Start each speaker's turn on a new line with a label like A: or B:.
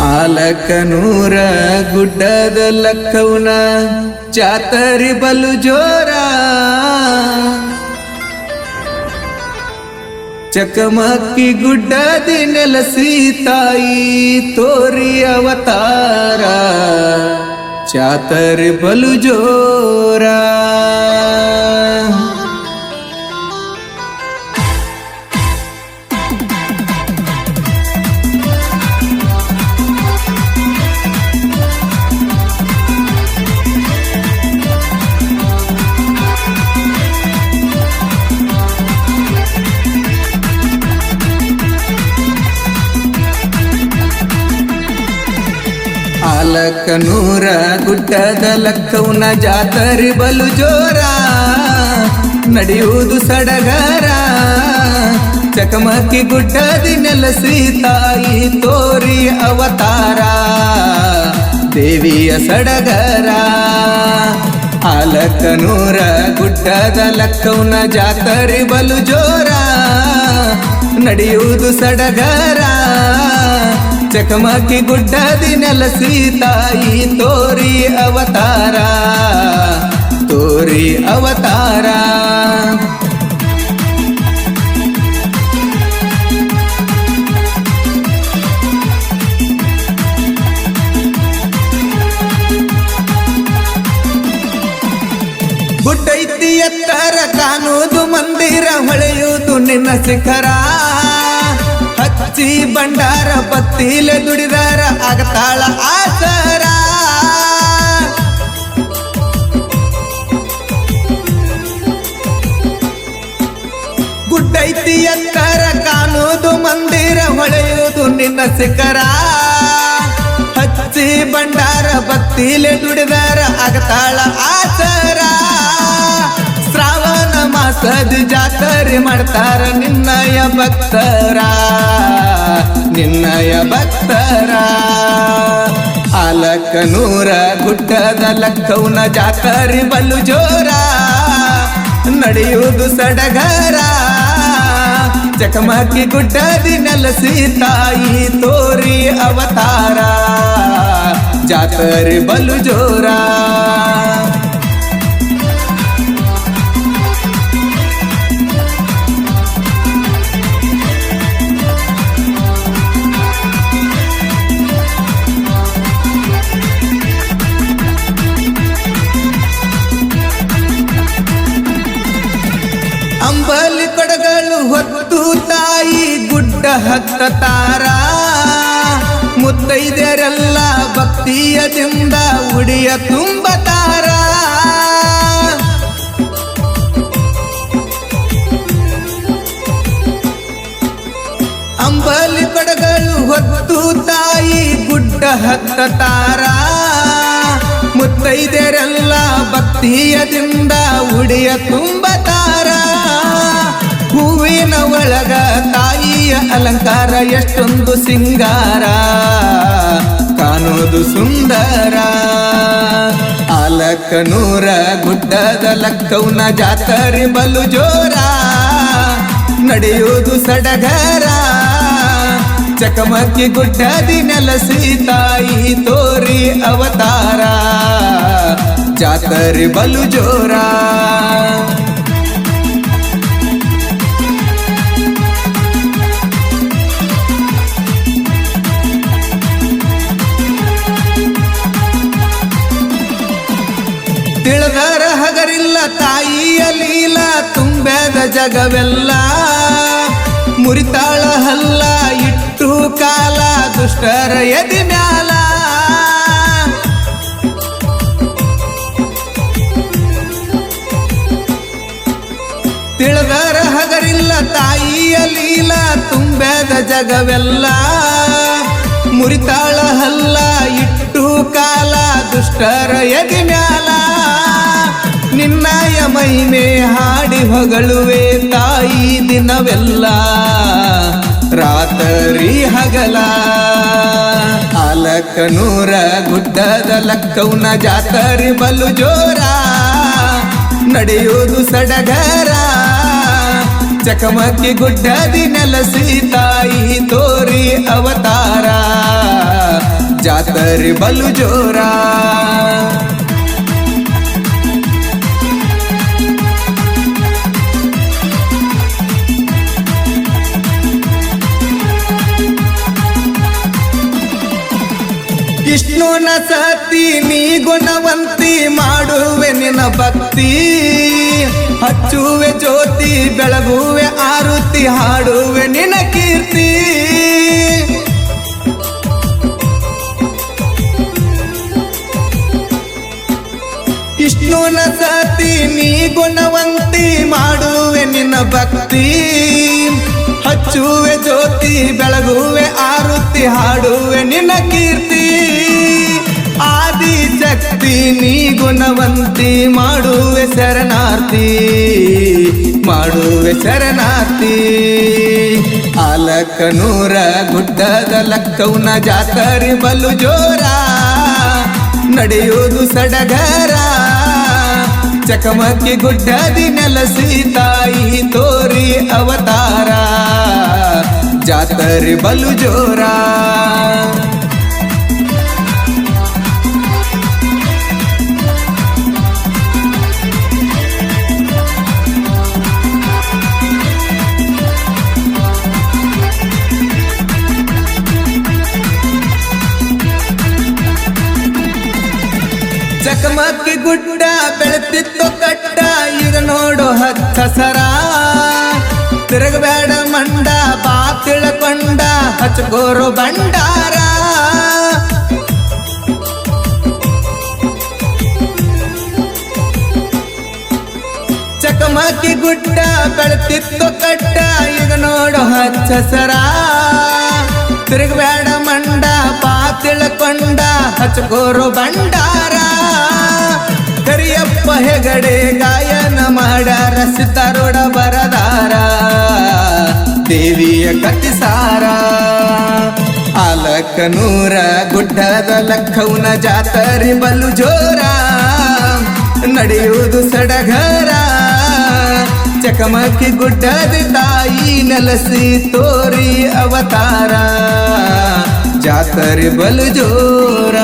A: ಆಲಕನೂರ ಗುಡ್ಡದ ಲಕ್ಕವನ ಜಾತರಿ ಬಲು ಜೋರ. ಚಕಮಕ್ಕಿ ಗುಡ್ಡದಿ ನೆಲಸಿ ತಾಯಿ ತೋರಿ ಅವತಾರ. ಚಾತರಿ ಬಲು ಜೋರ. ಆಲಕನೂರ ಗುಡ್ಡದ ಲಕ್ಕವನ ಜಾತರಿ ಬಲು ಜೋರ. ನಡೆಯುವುದು ಸಡಗರ. ಚಕಮಕಿ ಗುಡ್ಡದಿ ನೆಲಸಿ ತಾಯಿ ತೋರಿ ಅವತಾರ. ದೇವಿಯ ಸಡಗರ. ಆಲಕನೂರ ಗುಡ್ಡದ ಲಕ್ಕವನ ಜಾತರಿ ಬಲು ಜೋರ. ನಡೆಯುವುದು ಸಡಗರ. ಚಕಮಕಿ ಗುಡ್ಡದಿ ನೆಲಸಿ ತಾಯಿ ತೋರಿ ಅವತಾರ ತೋರಿ ಅವತಾರ. ಗುಡ್ಡೈತಿ ಎತ್ತರ ಕಾಣುವುದು, ಮಂದಿರ ಹೊಳೆಯುವುದು ನಿನ್ನ ಶಿಖರ. ಹಚ್ಚಿ ಬಂಡಾರ ಬತ್ತಿಲೆ ದುಡಿದಾರ, ಆಗತಾಳ ಆಸರ. ಗುಡ್ಡೈತಿ ಎತ್ತರ ಕಾಣೋದು ಮಂದಿರ, ಹೊಳೆಯುವುದು ನಿನ್ನ ಶಿಖರ. ಹಚ್ಚಿ ಬಂಡಾರ ಬತ್ತಿಲೆ ದುಡಿದಾರ, ಆಗತಾಳ ಆಸರ. ಶ್ರಾವಣ ಜಾತ್ರೆ ಮಾಡ್ತಾರ ನಿನ್ನಯ ಭಕ್ತರ ನಿನ್ನಯ ಭಕ್ತರ. ಆಲಕನೂರ ಗುಡ್ಡದ ಲಕ್ಕವನ ಜಾತರಿ ಬಲು ಜೋರ, ನಡೆಯುವುದು ಸಡಗರ. ಚಕಮಕಿ ಗುಡ್ಡದಿ ನೆಲಸಿ ತಾಯಿ ತೋರಿ ಅವತಾರ, ಜಾತರಿ ಬಲು ಜೋರ. ಹತ್ತ ತಾರ. ಮುತ್ತೈದೆರೆಲ್ಲ ಭಕ್ತಿಯದಿಂದ ಉಡಿಯ ತುಂಬ ತಾರ. ಅಂಬಲಿ ಪಡಗಳು ಹೊತ್ತು ತಾಯಿ ಗುಡ್ಡ ಹತ್ತ ತಾರ. ಮುತ್ತೈದೆರೆಲ್ಲ ಭಕ್ತಿಯದಿಂದ ಉಡಿಯ ತುಂಬ ತಾರ. ಹೂವಿನ ಒಳಗ ತಾಯಿಯ ಅಲಂಕಾರ, ಎಷ್ಟೊಂದು ಸಿಂಗಾರ ಕಾಣೋದು ಸುಂದರ. ಆಲಕನೂರ ಗುಡ್ಡದ ಲಕ್ಕವನ ಜಾತರಿ ಬಲು ಜೋರ ನಡೆಯೋದು ಸಡಗರ. ಚಕಮಕಿ ಗುಡ್ಡದಿ ನೆಲಸಿ ತಾಯಿ ತೋರಿ ಅವತಾರ, ಜಾತರಿ ಬಲು ಜೋರ. ತಾಯಿಯ ಲೀಲ ತುಂಬೆದ ಜಗವೆಲ್ಲ. ಮುರಿತಾಳ ಹಲ್ಲ, ಇಟ್ಟು ಕಾಲ, ದುಷ್ಟರ ಎದಿ ಮ್ಯಾಲ. ತಿಳಿದರ ಹಗರಿಲ್ಲ, ತಾಯಿಯ ಲೀಲ ತುಂಬೆದ ಜಗವೆಲ್ಲ. ಮುರಿತಾಳ ಹಲ್ಲ, ಇಟ್ಟು ಕಾಲ, ದುಷ್ಟರ ಎದಿ ಮ್ಯಾಲ. ನಿನ್ನಯ ಮಹಿಮೆ ಹಾಡಿ ಹೊಗಳುವೆ ತಾಯಿ ದಿನವೆಲ್ಲ. ರಾತರಿ ಹಗಲ ಆಲಕನೂರ ಗುಡ್ಡದ ಲಕ್ಕವನ ಜಾತರಿ ಬಲು ಜೋರ. ನಡೆಯೋದು ಸಡಗರ, ಚಕಮಕಿ ಗುಡ್ಡದಿ ನೆಲಸಿ ತಾಯಿ ತೋರಿ ಅವತಾರ. ಜಾತರಿ ಬಲು ಜೋರ. ವಿಷ್ಣುನ ಸತಿ ನೀ ಗುಣವಂತಿ ಮಾಡುವೆ ನಿನ್ನ ಭಕ್ತಿ. ಹಚ್ಚುವೆ ಜ್ಯೋತಿ, ಬೆಳಗುವೆ ಆರುತಿ, ಹಾಡುವೆ ನಿನ್ನ ಕೀರ್ತಿ. ವಿಷ್ಣುನ ಸತಿ ನೀ ಗುಣವಂತಿ ಮಾಡುವೆ ನಿನ್ನ ಭಕ್ತಿ. ಹಚ್ಚುವೆ ಜ್ಯೋತಿ, ಬೆಳಗುವೆ ಆರುತಿ, ಹಾಡುವೆ ನಿನ್ನ ಕೀರ್ತಿ. ನೀ ಗುಣವಂತಿ ಮಾಡುವೆ ಶರಣಾರ್ಥಿ ಮಾಡುವೆ ಶರಣಾರ್ಥಿ. ಆಲಕನೂರ ಗುಡ್ಡದ ಲಕ್ಕವನ ಜಾತರಿ ಬಲು ಜೋರ, ನಡೆಯೋದು ಸಡಗರ. ಚಕಮಕಿ ಗುಡ್ಡದಿ ನೆಲಸಿ ತಾಯಿ ತೋರಿ ಅವತಾರ, ಜಾತರಿ ಬಲು ಜೋರ. ಗುಡ್ಡ ಬೆಳೆತಿತ್ತು ಕಟ್ಟ ಈಗ ನೋಡು ಹಚ್ಚಸರ. ತಿರುಗಬೇಡ ಮಂಡ, ಬಾ ತಿಳ್ಕೊಂಡ ಹಚ್ಚಗೋರು ಬಂಡಾರ ಚಕಮಕಿ ಗುಡ್ಡ ಬೆಳೆತಿತ್ತು ಕಟ್ಟ ಈಗ ನೋಡು ಹಚ್ಚಸರ. ತಿರುಗಬೇಡ ಮಂಡ, ಬಾ ತಿಳ್ಕೊಂಡ ಹಚ್ಚಗೋರು ಬಂಡಾರ ಕರಿಯಪ್ಪ ಹೆಗಡೆ ಗಾಯನ ಮಾಡಾರ ಸಿತಾರೋಡ ಬರದಾರ. ದೇವಿಯ ಕತ್ತಿಸಾರ ಆಲಕನೂರ ಗುಡ್ಡದ ಲಕ್ಕೌನ ಜಾತರಿ ಬಲು ಜೋರ. ನಡೆಯುವುದು ಸಡಗರ. ಚಕಮಕಿ ಗುಡ್ಡದ ತಾಯಿ ನೆಲಸಿ ತೋರಿ ಅವತಾರ. ಜಾತರಿ ಬಲು ಜೋರ.